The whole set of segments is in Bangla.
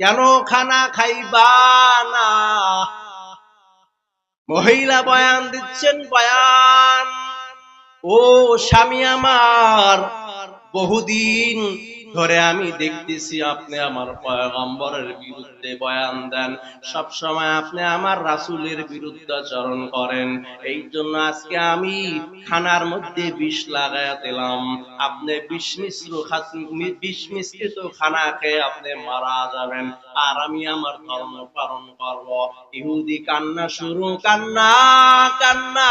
কেন খানা খাইবা না? মহিলা বয়ান দিচ্ছেন বয়ান। ও স্বামী আমার বহুদিন ধরে আমি দেখতেছি আপনি আমার পয়গম্বরের বিরুদ্ধে বয়ান দেন। সব সময় আপনি আমার রাসূলের বিরুদ্ধাচরণ করেন। এই জন্য আজকে আমি খানার মধ্যে বিষ লাগায়া দিলাম। আপনি বিষ মিশ্র বিষ মিশ্রিত খানা খেয়ে আপনি মারা যাবেন। আর আমি আমার ধর্ম পালন করব। ইহুদি কান্না শুরু, কান্না কান্না।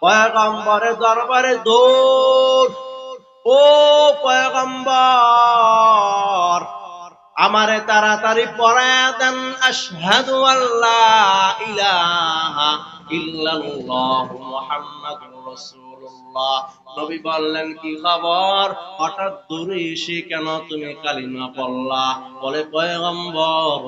পয়গম্বরের দরবারে দৌড়। ও পয়গম্বর আমারে তাড়াতাড়ি পড়ায় দেন আশহাদু আল্লাহ ইলাহা ইল্লাল্লাহু মুহাম্মাদুর রাসূলুল্লাহ। নবী বললেন, কি খবর? হঠাৎ দূরে এসে কেন তুমি কালিমা পড়লা? বলে, পয়গম্বর,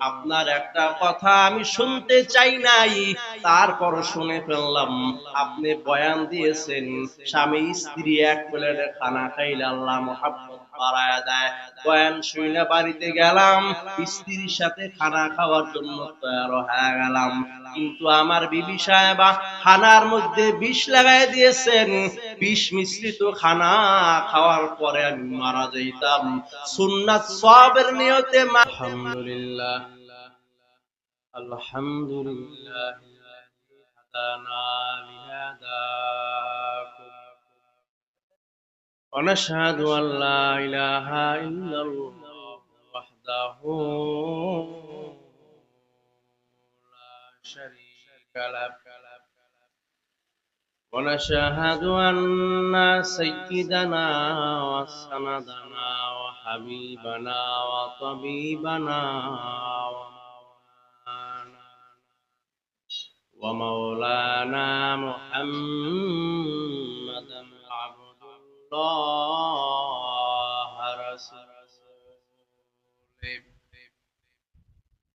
আপনার একটা কথা আমি শুনতে চাই নাই। তারপর শুনে ফেললাম, আপনি বয়ান দিয়েছেন, স্বামী স্ত্রী এক প্লেট খানা খাইলে আল্লাহ মোহাম্মদ বাড়ায়া দেয়। বয়ান শুনে বাড়িতে গেলাম, স্ত্রীর সাথে খানা খাওয়ার জন্য তৈরি হয়ে গেলাম। কিন্তু আমার বিবি সাহেবা, খানার মধ্যে বিষ লাগাই গেছেন বিষ মিশ্রিত খানা খাওয়ার পরে আমি মারা যাইতাম। সুন্নাথ সবের নিয়তে আলহামদুলিল্লাহ আলহামদুলিল্লাহ ونشهد أن لا إله إلا الله وحده لا شريك له ونشهد أن سيدنا وسندنا وحبيبنا وطبيبنا ومولانا محمدا عبد الله رسوله.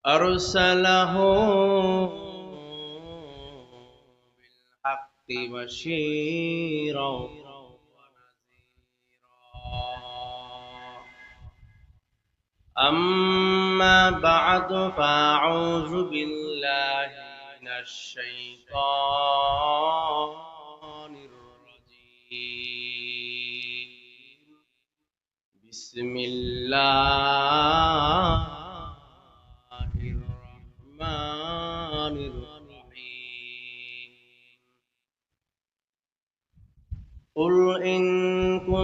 أرسله بالحق بشيرا. أما بعد فأعوذ بالله من الشيطان الرجيم. بسم الله الرحمن الرحيم. قل إن كنتم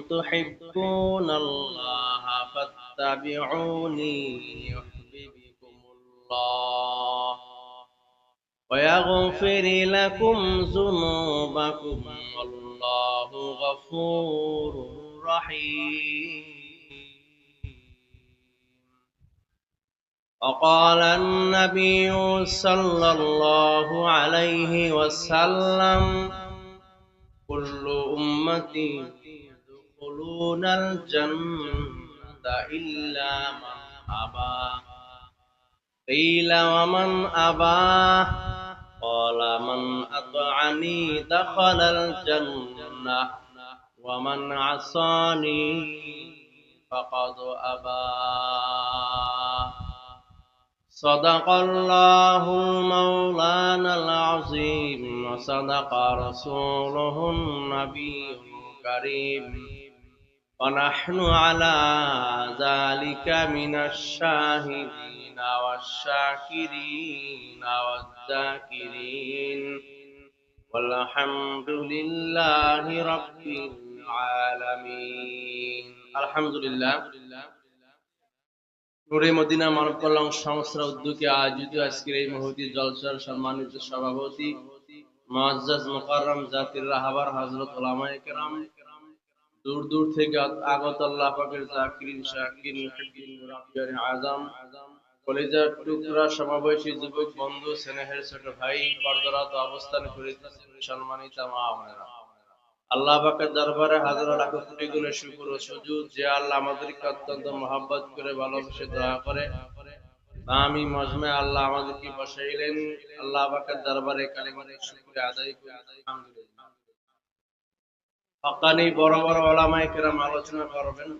تحبون الله فاتبعوني يحببكم الله ويغفر لكم ذنوبكم والله غفور رحيم وقال النبي صلى الله عليه وسلم كل أمتي يدخلون الجنة إلا من أبى. قيل ومن أبى؟ قال من أطعني دخل الجنة ومن عصاني فقد أبى. صدق الله المولانا العظيم وصدق رسوله النبي الكريم ونحن على ذلك من الشاهدين والشاكرين والذاكرين والحمد لله رب العالمين الحمد لله নুরে মদিনা মানব কল্যাণ সংস্থার উদ্যোগে আয়োজিত আজকের এই মহতি জলসার সম্মানিত সভাপতি মুকাররম জাতির রাহাবার কেরাম। দূর দূর থেকে আগত আল্লাহ পাকের জাকিরিন আযম কলেজার টুকরা সমাবেশী যুবক, বন্ধু, স্নেহের ছোট ভাই, পর্দারত অবস্থান করিতেছেন সম্মানিত মা বোনেরা। আল্লাহ পাকের দরবারে হাজার লাখ কোটি গুণের শুকর ও সুজুদ যে আল্লাহ আমাদেরকে অত্যন্ত মহাব্বত করে, ভালোবেসে দয়া করে। আমি মজমে আল্লাহ আমাদেরকে বসাইলেন। আল্লাহ পাকের দরবারে কালিমার শুকরে আদায় করে। আলহামদুলিল্লাহ। হকানি বড় বড় ওলামায়ে কেরাম আলোচনা করবেন।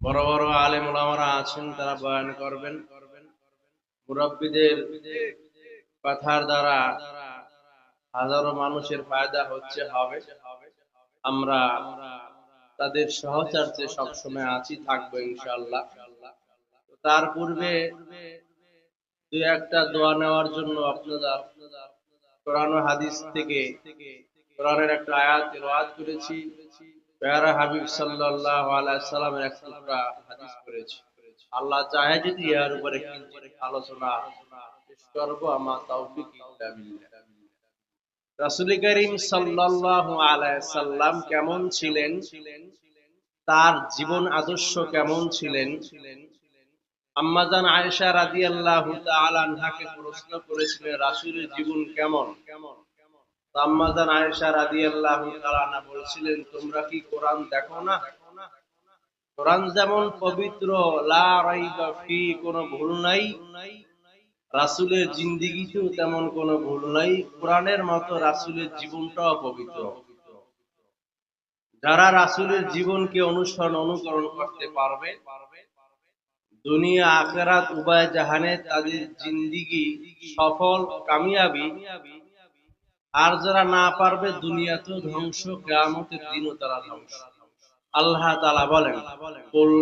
বড় বড় আলেম ওলামারা আছেন, তারা বয়ান করবেন। মুরব্বীদের কথার দ্বারা হাজারো মানুষের ফায়দা হচ্ছে, হবে। আমরা তাদের সহচার্যে সবসময় আছি, থাকব ইনশাল্লাহ তার পূর্বে দুই একটা দোয়া নেওয়ার জন্য আপনারা কোরআন হাদিস থেকে কোরআনের একটা আয়াত তেলাওয়াত করেছি। পেয়ারা হাবিব আলাইহি সাল্লামের এক টুকরা হাদিস করেছি। আল্লাহ চাহে যদি এর উপরে আলোচনা করব, আমার বিল্লাহ। রাসূল করিম সাল্লাল্লাহু আলাইহি সাল্লাম কেমন ছিলেন? তার জীবন আদর্শ কেমন ছিলেন? আম্মাজান আয়েশা রাদিয়াল্লাহু তাআলা আনহাকে প্রশ্ন করেছিলেন, রাসূলের জীবন কেমন? আম্মাজান আয়েশা রাদিয়াল্লাহু তাআলা আনহা বলছিলেন, তোমরা কি কোরআন দেখো না? কোরআন যেমন পবিত্র, লা রাইবা ফি, কোনো ভুল নাই। রাসূলের জিন্দেগিতেও তেমন কোনো ভুল নাই, কোরআনের মতো রাসূলের জীবনটাও পবিত্র। যারা রাসূলের জীবনকে অনুসরণ, অনুকরণ করতে পারবে, দুনিয়া, আখেরাত, উভয় জাহানে তাদের জিন্দিগি সফল, কামিয়াবি। আর যারা না পারবে, দুনিয়াতেও ধ্বংস, কিয়ামতের দিনও তারা ধ্বংস। আল্লাহ তাআলা বলেন, কুল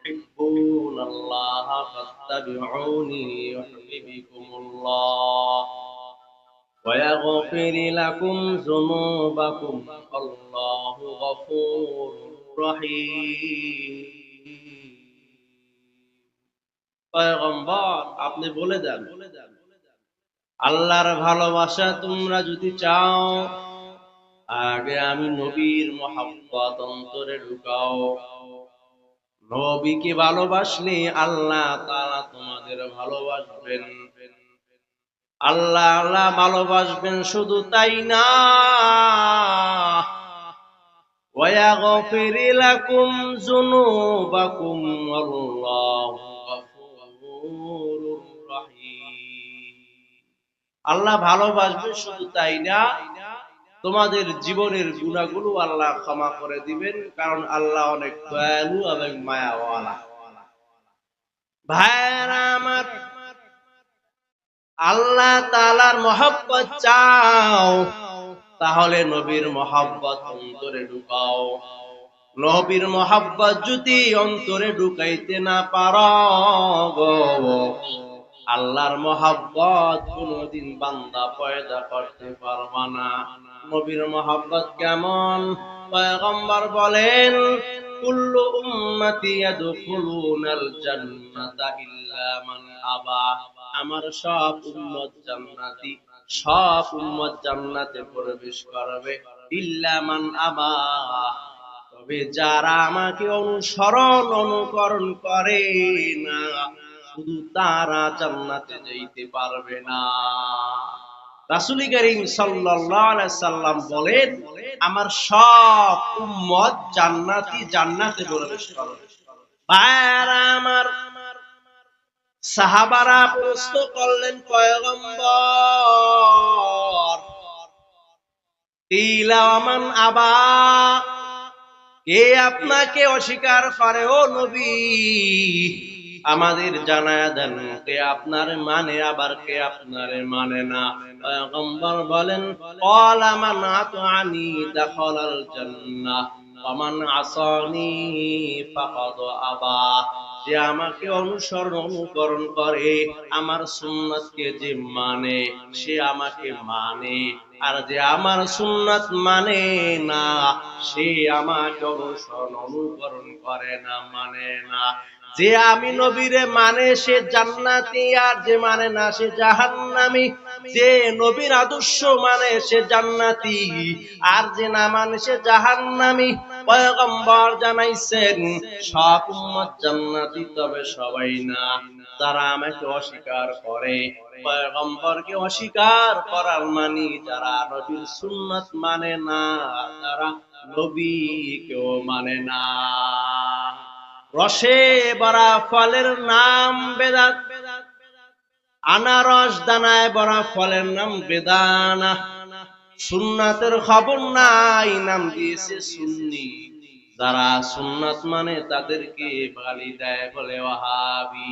ইন কুনতুম তুহিব্বুনাল্লাহ ফাত্তাবিউনি ইউহিব্বুকুমুল্লাহ ويغفر لكم ذنوبكم والله غفور رحيم পয়গম্বর আপনি বলে দেন আল্লাহর ভালোবাসা তোমরা যদি চাও আগে আমি নবীর মহাব্বত অন্তরে ঢুকাও নবীকে ভালোবাসলে আল্লাহ তাআলা তোমাদের ভালোবাসবেন আল্লাহ আল্লাহ ভালোবাসবেন শুধু তাই না ويغفر لكم ذنوبكم والله غفور رحيم আল্লাহ ভালোবাসবেন শুধু তাই না তোমাদের জীবনের গুণাগুলো আল্লাহ ক্ষমা করে দিবেন, কারণ আল্লাহ অনেক দয়ালু এবং মায়াওয়ালা। ভাইরা আমার, আল্লাহ তালার মহব্বত চাও, তাহলে নবীর মহব্বত অন্তরে ঢুকাও। নবীর মহব্বত যদি অন্তরে ঢুকাইতে না পার আল্লাহর মহব্বত কোনদিন বান্দা পয়দা করতে পারবা না। নবীর মহব্বত কেমন? পয়গম্বর বলেন, কুল্লু উম্মতি ইয়াদখুলুনাল জান্নাতা ইল্লা মান আবা। আমার সব উম্মত জান্নাতি, সব উম্মত জান্নাতে প্রবেশ করবে ইল্লা মান আবা। তবে যারা আমাকে অনুসরণ, অনুকরণ করে না শুধু তারা জান্নাতে যাইতে পারবে না। রাসূল করিম সাল্লাম বলেন, আমার সব উম্মত জান্নাতি জান্নাতে প্রবেশ করবে। সাহাবারা প্রশ্ন করলেন, পয়গম্বর আবা, কে আপনাকে অস্বীকার করে, ও নবী? আমাদের জানায় দেন, কে আপনার মানে আবার কে আপনার মানে না। পয়গম্বর বলেন আসানি ফাকাদ আবা। যে আমাকে অনুসরণ অনুকরণ করে, আমার যে মানে সে আমাকে মানে। আর যে আমার সুন্নাত মানে না, সে আমাকে অনুসরণ অনুকরণ করে না মানে না। যে আমি নবীরে মানে সে জান্নাতি আর যে মানে না সে জাহান্নামি। যে নবীর আদর্শ মানে সে জান্নাতি আর যে না মানে সে জাহান্নামি। পয়গম্বর জানাইছেন, সব উম্মত জান্নাতি তবে সবাই না। যারা আমাকে অস্বীকার করে, পয়গম্বরকে অস্বীকার করার মানি যারা নবীর সুন্নাত মানে না তারা নবীকেও মানে না। রসে বরা ফলের নাম বেদাত। আনারস দানায় বরা ফলের নাম বেদানা। সুন্নাতের খবর নাই, নাম দিয়েছে সুন্নি। যারা সুন্নাত মানে তাদেরকে গালি দেয় বলে ওয়াহাবি।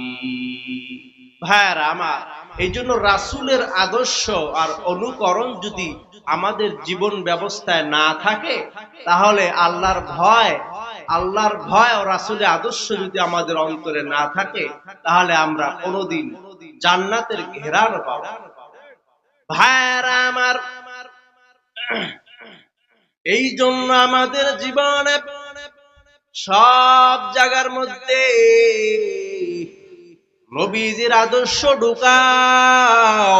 ভাইয়ারা আমার, এই জন্য রাসুলের আদর্শ আর অনুকরণ যদি আমাদের জীবন ব্যবস্থায় না থাকে, তাহলে আল্লাহর ভয় আল্লাহর ভয় ও রাসুলের আদর্শ যদি আমাদের অন্তরে না থাকে, তাহলে আমরা কোনোদিন জান্নাতের ঘেরার পাব ভাইয়ারা আমার এই জন্য আমাদের জীবনে সব জায়গার মধ্যে নবীজির আদর্শ ঢুকাও।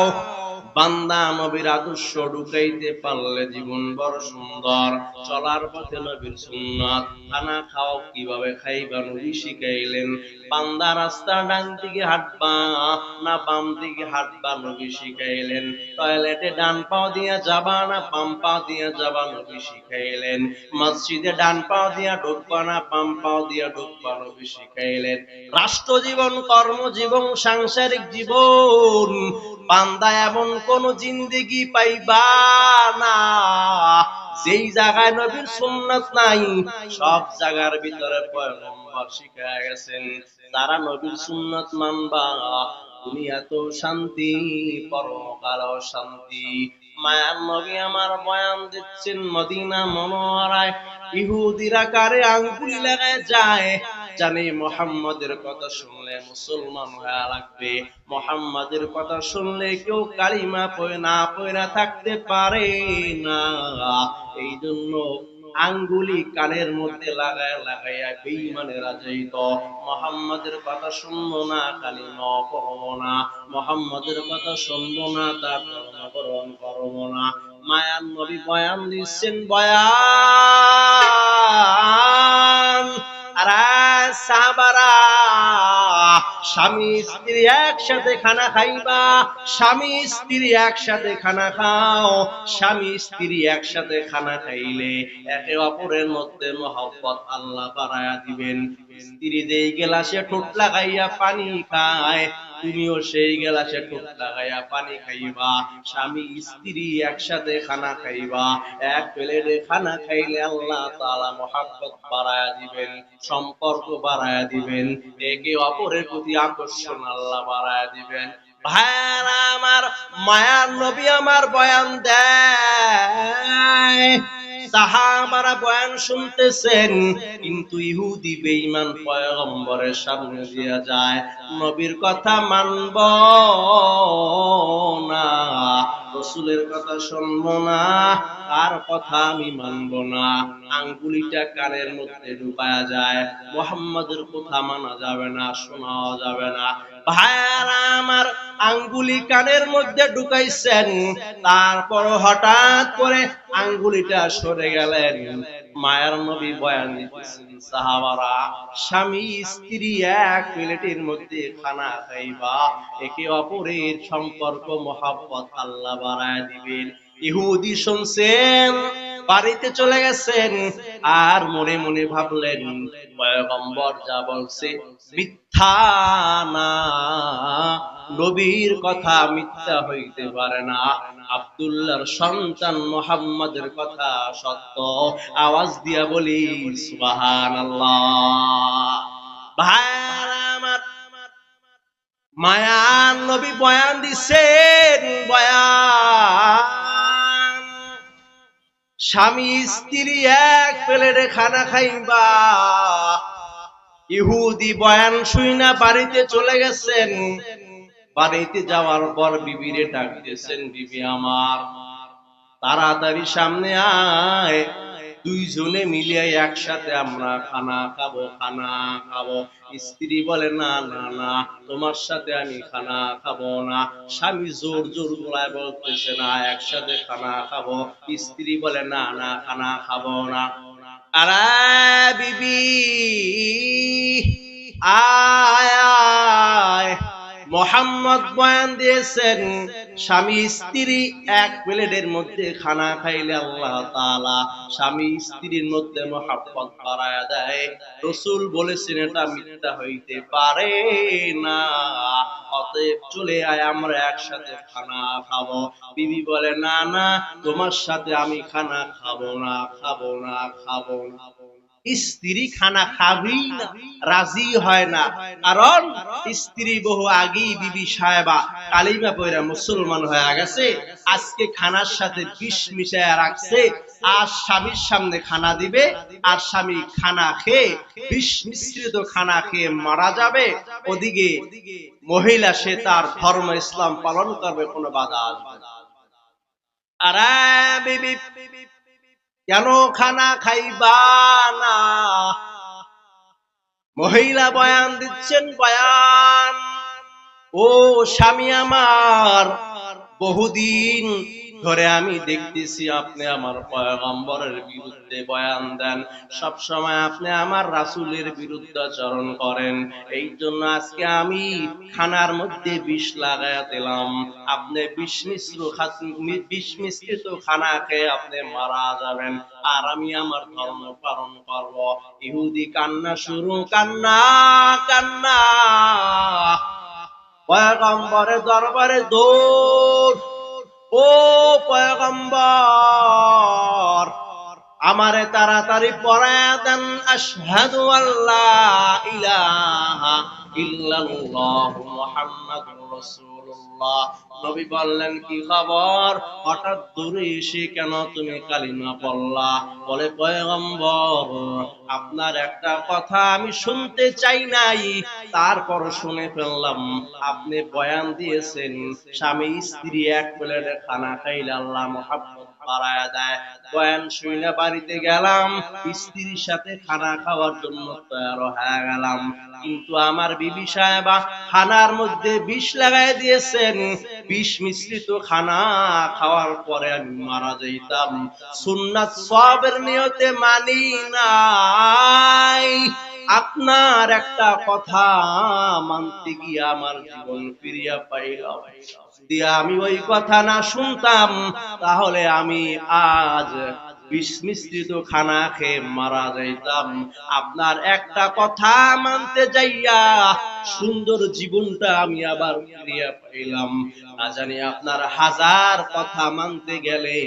বান্দা নবীর আদর্শ ঢুকাইতে পারলে জীবন বড় সুন্দর। চলার পথে নবীর সুন্নাত। খানা খাও, কীভাবে খাইবা নবী শিখাইলেন। বান্দা রাস্তা ডান দিকে হাঁটবা, না বাম দিকে হাঁটবা নবী শিখাইলেন। টয়লেটে ডান পাও দিয়া যাবা, না বাম পা দিয়া যাবা নবী শিখাইলেন। মসজিদে ডান পাও দিয়া ঢুকবা, না বাম পাও দিয়া ঢুকবা নবী শিখাইলেন। রাষ্ট্র জীবন কর্মজীবন, সাংসারিক জীবন বান্দা এমন কোন জিন্দেগি পাইবা না। যেই জায়গায় নবীর সুন্নাত নাই, সব জায়গার ভিতরে পয়গম্বর শিখায় গেছেন তারা নবীর সুন্নাত মানবা দুনিয়াত শান্তি পরকাল শান্তি। মায়ার নবী আমার বয়ান দিচ্ছেন, মদিনা মনোহরায় ইহুদিরা কারে আঙ্গুলি লাগায় যায় জানে মোহাম্মদের কথা শুনলে মুসলমান হয়ে লাগবে। মোহাম্মদের কথা শুনলে কেউ কালিমা না পয়রা থাকতে পারে না। এই জন্য আঙ্গুলি কানের মধ্যে লাগায় লাগাইয়া বেঈমানেরা যাইত মোহাম্মদের কথা শুনব না, কালিমা করব না। মোহাম্মদের কথা শুনব না, তার ধর্মকরণ করব না। মায়ান নবী বয়ান দিচ্ছেন, বয়ান। স্বামী, স্ত্রী একসাথে খানা খাইবা, স্বামী, স্ত্রী একসাথে খানা খাও, স্বামী, স্ত্রী একসাথে খানা খাইলে একে অপরের মধ্যে মহব্বত আল্লাহ বাড়ায়া দিবেন। স্ত্রী যেই গেলাসে ঠোঁট লাগাইয়া পানি খায় তুমিও সেই গেলাসে ঠোঁট লাগাইয়া পানি খাইবা। স্বামী, স্ত্রী একসাথে খানা খাইবা। এক প্লেটে খানা খাইলে আল্লাহ তাআলা মহাব্বত বাড়ায়া দিবেন, সম্পর্ক বাড়ায়া দিবেন, একে অপরের প্রতি আকর্ষণ আল্লাহ বাড়ায়া দিবেন। ভাইয়ারা আমার, মায়ার নবী আমার বয়ান দেয়। সাহাবারা বয়ান শুনতেছেন, কিন্তু ইহুদি বেঈমান পয়গম্বরের সামনে দিয়া যায়, নবীর কথা মানব না, রসুলের কথা শুনব না আর কথা আমি মানব না। আঙ্গুলিটা কানের মধ্যে ঢুকায়া যায়, মোহাম্মদের কথা মানা যাবে না, শোনাও যাবে না। ভাইয়ারা আমার আঙ্গুলি কানের মধ্যে ঢুকাইছেন। তারপর হঠাৎ করে আঙ্গুলিটা সরে গেলেন। নবী বয়ান সাহাবারা, স্বামী, স্ত্রী এক প্লেটের মধ্যে খানা খাইবা। একে অপরের সম্পর্ক, মহাব্বত আল্লাহ বাড়ায় দিবেন। ইহুদি শুনছেন, বাড়িতে চলে গেছেন, আর মনে মনে ভাবলেন, পয়গম্বর যা বলছে মিথ্যা না, নবীর কথা মিথ্যা হইতে পারে না। আব্দুল্লাহর সন্তান মোহাম্মদের কথা সত্য, আওয়াজ দিয়া বলি ভাইরা আমার মায়ান নবী বয়ান দিছেন বয়ান। স্বামী, স্ত্রী এক প্লেটে খানা খাইবা। ইহুদি বয়ান শুইনা বাড়িতে চলে গেছেন। বাড়িতে যাওয়ার পর বিবিরে ডাকতেছেন, বিবি আমার, তাড়াতাড়ি সামনে আয়। দুইজনে মিলিয়ে একসাথে আমরা খানা খাব খানা খাব। স্ত্রী বলে, না না না, তোমার সাথে আমি খানা খাব না। স্বামী জোর জোর গলায় বলতেছে, না, একসাথে খানা খাব। স্ত্রী বলে, না না, খানা খাব না। আরে বিবি, আয় মোহাম্মদ বয়ান দিয়েছেন স্বামী, স্ত্রী এক প্লেটের মধ্যে খানা খাইলে আল্লাহ তাআলা স্বামী, স্ত্রীর মধ্যে মহাব্বত বাড়ায়া দেয়। রসুল বলেছেন, এটা মিথ্যা হইতে পারে না। অতএব চলে আয়, আমরা একসাথে খানা খাব। বিবি বলে, না না, তোমার সাথে আমি খানা খাব না খাব না খাব না। স্ত্রী খানা খাবেই না, রাজি হয় না কারণ স্ত্রী বহু আগেই বিবি সাহেবা কালিমা পয়রা মুসলমান হয়ে গেছে, আজকে খানার সাথে বিষ মিশায় রাখছে, আর স্বামীর সামনে খানা দিবে, আর স্বামী খানা খেয়ে, বিষ মিশ্রিত খানা খেয়ে মারা যাবে ওদিকে মহিলা সে তার ধর্ম ইসলাম পালন করবে, কোনো বাধা আসবে। আরে বিবি কেন খানা খাইবা না? মহিলা বয়ান দিচ্ছেন বয়ান। ও স্বামী আমার বহুদিন ধরে আমি দেখতেছি আপনি আমার পয়গম্বরের বিরুদ্ধে বয়ান দেন। সব সময় আপনি আমার রাসূলের বিরুদ্ধাচরণ করেন। এই জন্য আজকে আমি খানার মধ্যে বিষ লাগায়া দিলাম। আপনি বিষ মিশ্র বিষ মিশ্রিত খানা খেয়ে আপনি মারা যাবেন। আর আমি আমার ধর্ম পালন করব। ইহুদি কান্না শুরু, কান্না কান্না। পয়গম্বরের দরবারে দৌড়। ও পয়গম্বর আমারে তাড়াতাড়ি পড়ায় দেন আশহাদু আল্লাহ ইলাহা ইল্লাল্লাহু মুহাম্মাদুর রাসূলুল্লাহ। নবী বললেন, কি খবর? হঠাৎ দূরে এসে কেন তুমি কালিমা পড়লা? বলে, পয়গম্বর, আপনার একটা কথা আমি শুনতে চাই নাই। তারপর শুনে ফেললাম, আপনি বয়ান দিয়েছেন, স্বামী স্ত্রী এক প্লেটে খানা খাইলে আল্লাহ বাড়ায়া দেয়। বয়ান শুনে বাড়িতে গেলাম, স্ত্রীর সাথে খানা খাওয়ার জন্য তৈরি হয়ে গেলাম। কিন্তু আমার বিবি সাহেবা খানার মধ্যে বিষ লাগাই দিয়েছেন। বিষ মিশ্রিত খানা খাওয়ার পরে আমি মারা যাইতাম। সুন্নাত সবের নিয়তে মানি নাই। আপনার একটা কথা মানতে গিয়ে আমার জীবন ফিরিয়া যদি আমি ওই কথা না শুনতাম, তাহলে আমি আজ বিষ মিশ্রিত খানা খেয়ে মারা যাইতাম। আপনার একটা কথা মানতে যাইয়া সুন্দর জীবনটা আমি আবার ফিরিয়া পাইলাম। না জানি আপনার হাজার কথা মানতে গেলে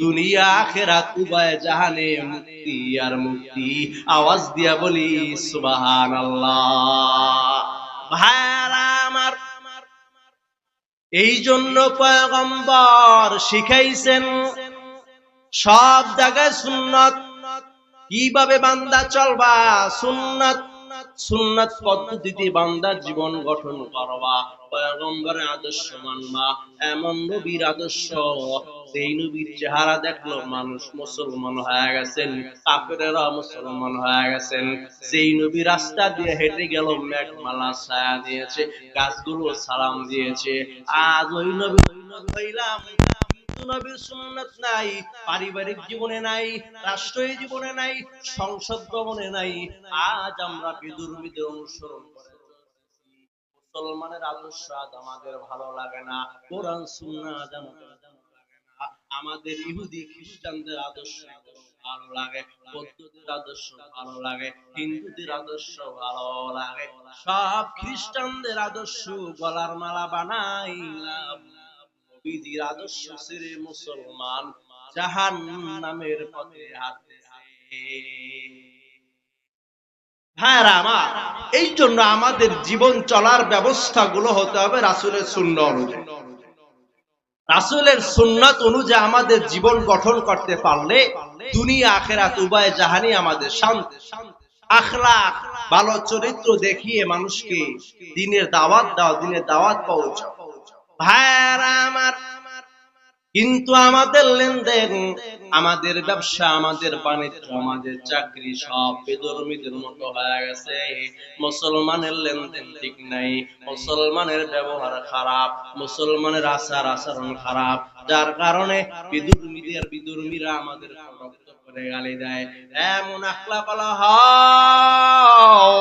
দুনিয়া, আখেরাত, উভয় জাহানে মুক্তি আর মুক্তি। আওয়াজ দিয়া বলি সুবাহান আল্লাহ ভাইরা আমার এই জন্য পয়গম্বর শিখাইছেন, সব জায়গায় সুন্নত। কীভাবে বান্দা চলবা? সুন্নত সুন্নত পদ্ধতিতে বান্দার জীবন গঠন করবা। পয়গম্বরের আদর্শ মানবা, এমন নবীর আদর্শ সেই নবীর চেহারা দেখল মানুষ মুসলমান হয়ে গেছেন, কাফেরেরা মুসলমান হয়ে গেছেন। সেই নবী রাস্তা দিয়ে হেঁটে গেল, মেঘমালা ছায়া দিয়েছে, গাছগুলো সালাম দিয়েছে। আজ ওই নবী ওই নবী হইলাম। সুন্নাত নাই, পারিবারিক জীবনে নাই, রাষ্ট্রীয় জীবনে নাই, সংসদ ভবনে নাই। আজ আমরা বিদুর্মীদের অনুসরণ করে মুসলমানের আদর্শ আজ আমাদের ভালো লাগে না। কোরআন সুন্নাহ আজ আমাদের আমাদের ইহুদি খ্রিস্টানদের আদর্শ ভালো লাগে, বৌদ্ধদের আদর্শ ভালো লাগে, হিন্দুদের আদর্শ ভালো লাগে। সব খ্রিস্টানদের আদর্শ গলার মালা বানাইলাম। নবীজির আদর্শ ছেড়ে মুসলমান জাহান নামের পথে হাঁটতেছে। ভাইরা আমার, এই জন্য আমাদের জীবন চলার ব্যবস্থা গুলো হতে হবে রাসুলের শূন্য অনুযায়ী। রাসুলের সুন্নাত অনুযায়ী আমাদের জীবন গঠন করতে পারলে দুনিয়া, আখেরাত, উভয় জাহানি আমাদের শান্তি আখলা ভালো চরিত্র দেখিয়ে মানুষকে দিনের দাওয়াত দাও, দিনের দাওয়াত পৌঁছাও। ভাইয়ারা আমার, কিন্তু আমাদের লেনদেন আমাদের ব্যবসা, আমাদের বাণিজ্য, আমাদের চাকরি সব বেদর্মীদের মতো হয়ে গেছে। মুসলমানের লেনদেন ঠিক নাই, মুসলমানের ব্যবহার খারাপ, মুসলমানের আচার আচরণ খারাপ। যার কারণে বিদুর্মীদের বিদুর্মীরা আমাদের করে গালি দেয়। এমন আখলা হও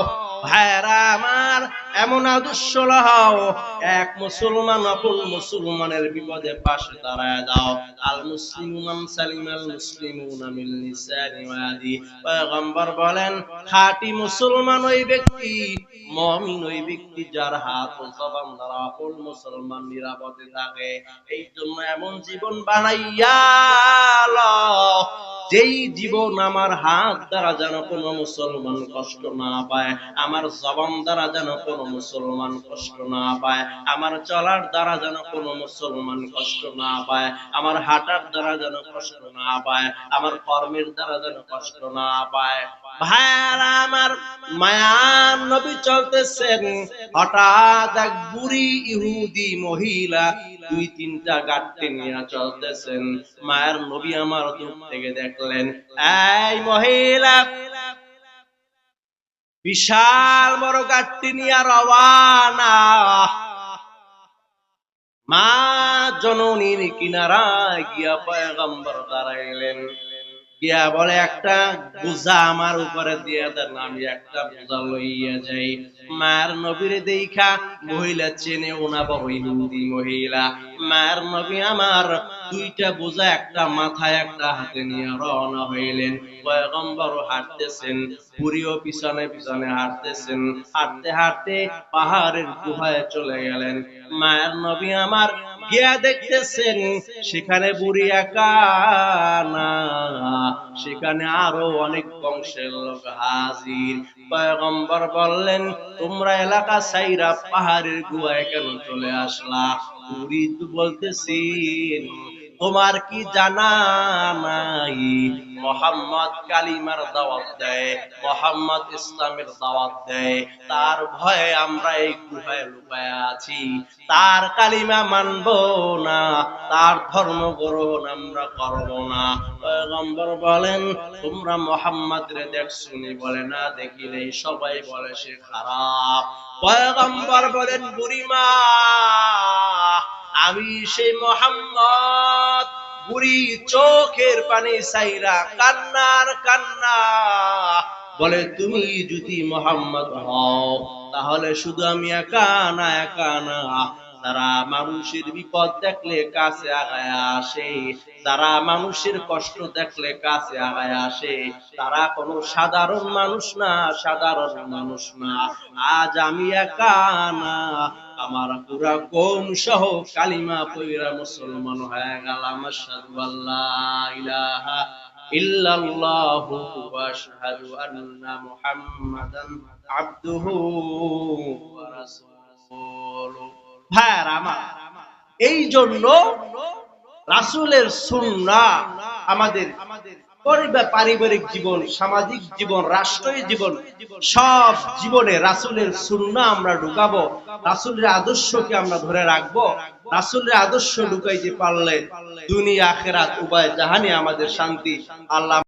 ভাইরা আমার এমন আদর্শ লাহাও এক মুসলমান অপর মুসলমানের বিপদে পাশে দাঁড়ায় দাও আল মুসলিমান সালিমাল মুসলিমুনা মিন ওই ব্যক্তি ওই ব্যক্তি যার হাত ও দ্বারা মুসলমান নিরাপদে থাকে। এই জন্য এমন জীবন বানাইয়া যেই জীবন আমার হাত দ্বারা যেন কোনো মুসলমান কষ্ট না পায়, আমার জবান দ্বারা যেন কোনো মুসলমান কষ্ট না পায়, আমার চলার দ্বারা যেন কোনো মুসলমান কষ্ট না পায়, আমার হাঁটার দ্বারা যেন কষ্ট না পায়, আমার কর্মের দ্বারা যেন কষ্ট না পায়। ভাইয়ারা আমার মায়ার নবী চলতেছেন, হঠাৎ এক বুড়ি ইহুদি মহিলা দুই তিনটা গাঠটি নিয়ে চলতেছেন। মায়ের নবী আমার দূর থেকে দেখলেন, এই মহিলা, বিশাল বড় গাঠটি নিয়ে রওয়ানা মা জননীর কিনারায় গিয়া পয়গম্বর দাঁড়াইলেন। গিয়া বলে, একটা বোঝা আমার উপরে দিয়ে দেন, আমি একটা বোঝা লইয়া যাই। মার নবীর দেখা মহিলা চেনে, ওনা বড় হিন্দি মহিলা। মার নবী আমার দুইটা বোঝা, একটা মাথায়, একটা হাতে নিয়ে রওনা হইলেন। পয়গম্বর হাঁটতেছেন পুরীও পিছনে পিছনে হাঁটতেছেন। হাঁটতে হাঁটতে পাহাড়ের গুহায় চলে গেলেন। মায়ের নবী আমার গিয়া দেখতেছেন, সেখানে বুড়ি একা না। সেখানে আরও অনেক বংশের লোক হাজির। পয়গম্বর বললেন, তোমরা এলাকা সাইরা পাহাড়ের গুহায় কেন চলে আসলা? বুড়ি তোমার কি জানা নাই? মোহাম্মদ কালিমার দাওয়াত দেয়, মোহাম্মদ ইসলামের দাওয়াত দেয়। তার ভয়ে আমরা এই গুহায় লুকায় আছি। তার কালিমা মানব না, তার ধর্ম গ্রহণ আমরা করব না। পয়গম্বর বলেন, তোমরা মোহাম্মদ রে দেখছুনি বলে, না, দেখি নেই। সবাই বলে, সে খারাপ। পয়গম্বর বলেন, বুড়িমা আমি সেই মোহাম্মদ, বুড়ি চোখের পানি সাইরা কান্নার কান্না। বলে, তুমি যদি মোহাম্মদ হও, তাহলে শুধু আমি একা না একা না। তারা মানুষের বিপদ দেখলে কাছে আগায় আসে, যারা মানুষের কষ্ট দেখলে কাছে আগায় আসে, তারা কোনো সাধারণ মানুষ না, সাধারণ মানুষ না। আজ আমি একা না, আমার পুরা কম সহ কালিমা পইরা মুসলমান হয়ে গেলাম। আশহাদু আল্লাহ ইলাহা ইল্লাল্লাহু ভাইয়ার আমার এই জন্য রাসূলের সুন্নাহ আমাদের পরিবার, পারিবারিক জীবন, সামাজিক জীবন, রাষ্ট্রীয় জীবন, সব জীবনে রাসুলের সুন্নাহ আমরা ঢুকাবো। রাসূলের আদর্শকে আমরা ধরে রাখব। রাসুলের আদর্শ ঢুকাইতে পারলে দুনিয়া, আখেরাত, উভয় জাহানে আমাদের শান্তি। আল্লাহ